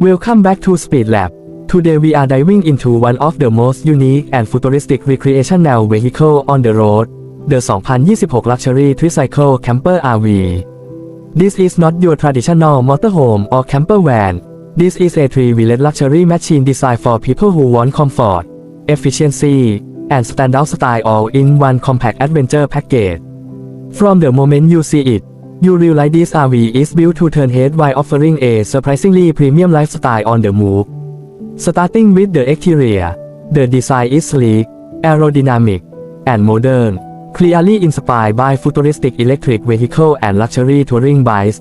Welcome back to Speed Lab. Today we are diving into one of the most unique and futuristic recreational vehicle on the road, the 2026 Luxury Tricycle Camper RV. This is not your traditional motorhome or camper van. This is a three-wheeled luxury machine designed for people who want comfort, efficiency, and standout style all in one compact adventure package. From the moment you see it, you realize this RV is built to turn head while offering a surprisingly premium lifestyle on the move. Starting with the exterior, the design is sleek, aerodynamic, and modern, clearly inspired by futuristic electric vehicle and luxury touring bikes.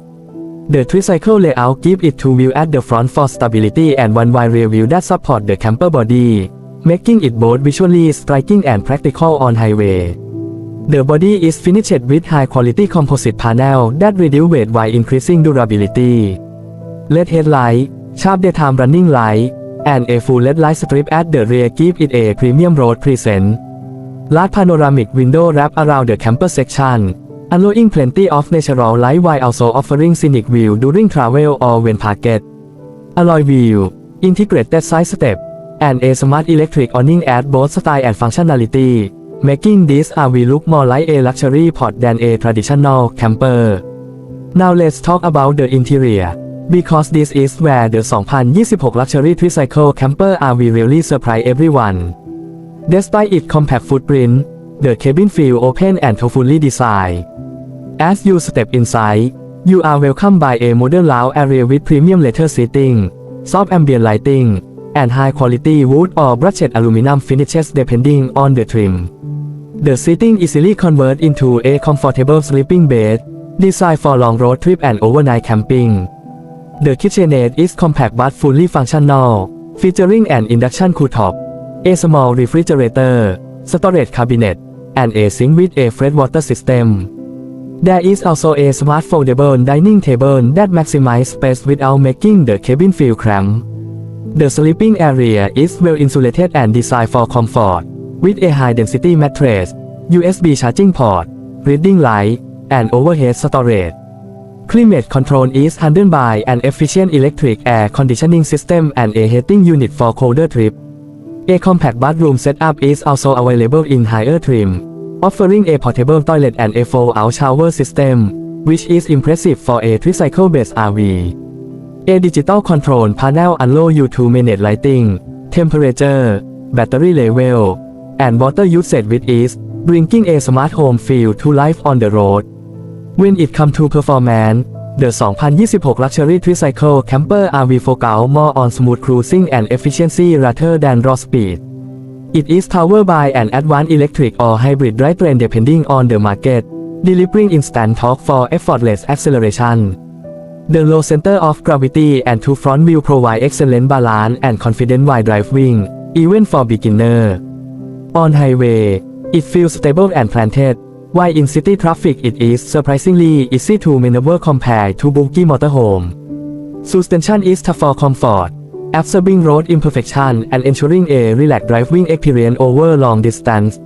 The tricycle layout gives it two wheels at the front for stability and one wide rear wheel that support the camper body, making it both visually striking and practical on highway. The body is finished with high-quality composite panel that reduce weight while increasing durability. LED headlight, sharp daytime running light, and a full LED light strip at the rear give it a premium road presence. Large panoramic window wrap around the camper section, allowing plenty of natural light while also offering scenic view during travel or when parked. Alloy wheel, integrated side step, and a smart electric awning add both style and functionality, making this RV look more like a luxury pod than a traditional camper. Now let's talk about the interior. Because this is where the 2026 Luxury Tricycle Camper RV really surprise everyone. Despite its compact footprint, the cabin feels open and thoughtfully designed. As you step inside, you are welcomed by a modern lounge area with premium leather seating, soft ambient lighting, and high-quality wood or brushed aluminum finishes depending on the trim. The seating easily convert into a comfortable sleeping bed, designed for long road trip and overnight camping. The kitchenette is compact but fully functional, featuring an induction cooktop, a small refrigerator, storage cabinet, and a sink with a freshwater system. There is also a smart foldable dining table that maximizes space without making the cabin feel cramped. The sleeping area is well insulated and designed for comfort, with a high-density mattress, USB charging port, reading light, and overhead storage. Climate control is handled by an efficient electric air conditioning system and a heating unit for colder trip. A compact bathroom setup is also available in higher trim, offering a portable toilet and a fold-out shower system, which is impressive for a tricycle-based RV. A digital control panel allows you to manage lighting, temperature, battery level, and water usage with ease, bringing a smart home feel to life on the road. When it comes to performance, the 2026 Luxury Tricycle Camper RV focus more on smooth cruising and efficiency rather than raw speed. It is powered by an advanced electric or hybrid drivetrain depending on the market, delivering instant torque for effortless acceleration. The low center of gravity and two front wheels provide excellent balance and confident while driving, even for beginner. On highway, it feels stable and planted, while in city traffic it is surprisingly easy to maneuver compared to bulky motorhome. Suspension is tough for comfort, absorbing road imperfection and ensuring a relaxed driving experience over long distance.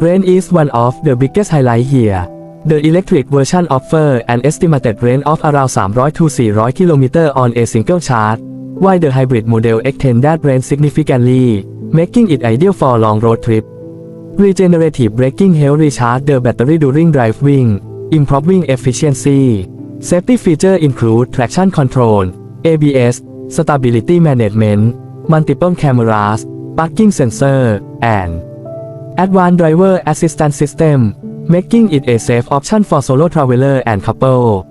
Range is one of the biggest highlights here. The electric version offers an estimated range of around 300 to 400 km on a single charge, while the hybrid model extends that range significantly, making it ideal for long road trips. Regenerative braking helps recharge the battery during driving, improving efficiency. Safety features include traction control, ABS, stability management, multiple cameras, parking sensor, and advanced driver assistance system, making it a safe option for solo traveler and couple.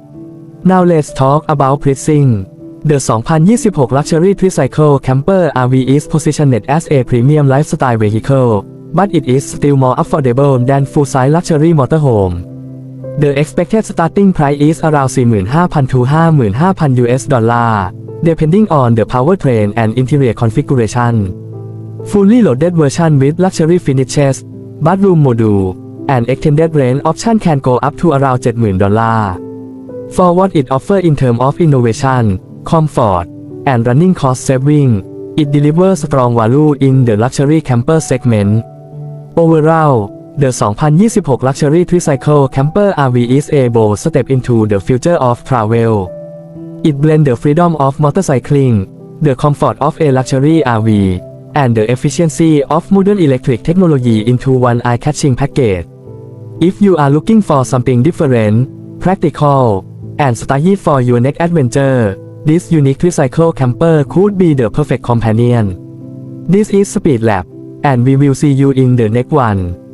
Now let's talk about pricing. The 2026 Luxury Tricycle Camper RV is positioned as a premium lifestyle vehicle, but it is still more affordable than full-size luxury motorhome. The expected starting price is around 45,000 to 55,000 US dollar, depending on the powertrain and interior configuration. Fully loaded version with luxury finishes, bathroom module, and extended range option can go up to around 70,000 dollar. For what it offers in terms of innovation, comfort, and running cost saving, it delivers strong value in the luxury camper segment. Overall, the 2026 Luxury Tricycle Camper RV is a bold step into the future of travel. It blends the freedom of motorcycling, the comfort of a luxury RV, and the efficiency of modern electric technology into one eye-catching package. If you are looking for something different, practical, and stylish for your next adventure, this unique tricycle camper could be the perfect companion. This is Speed Lab, and we will see you in the next one.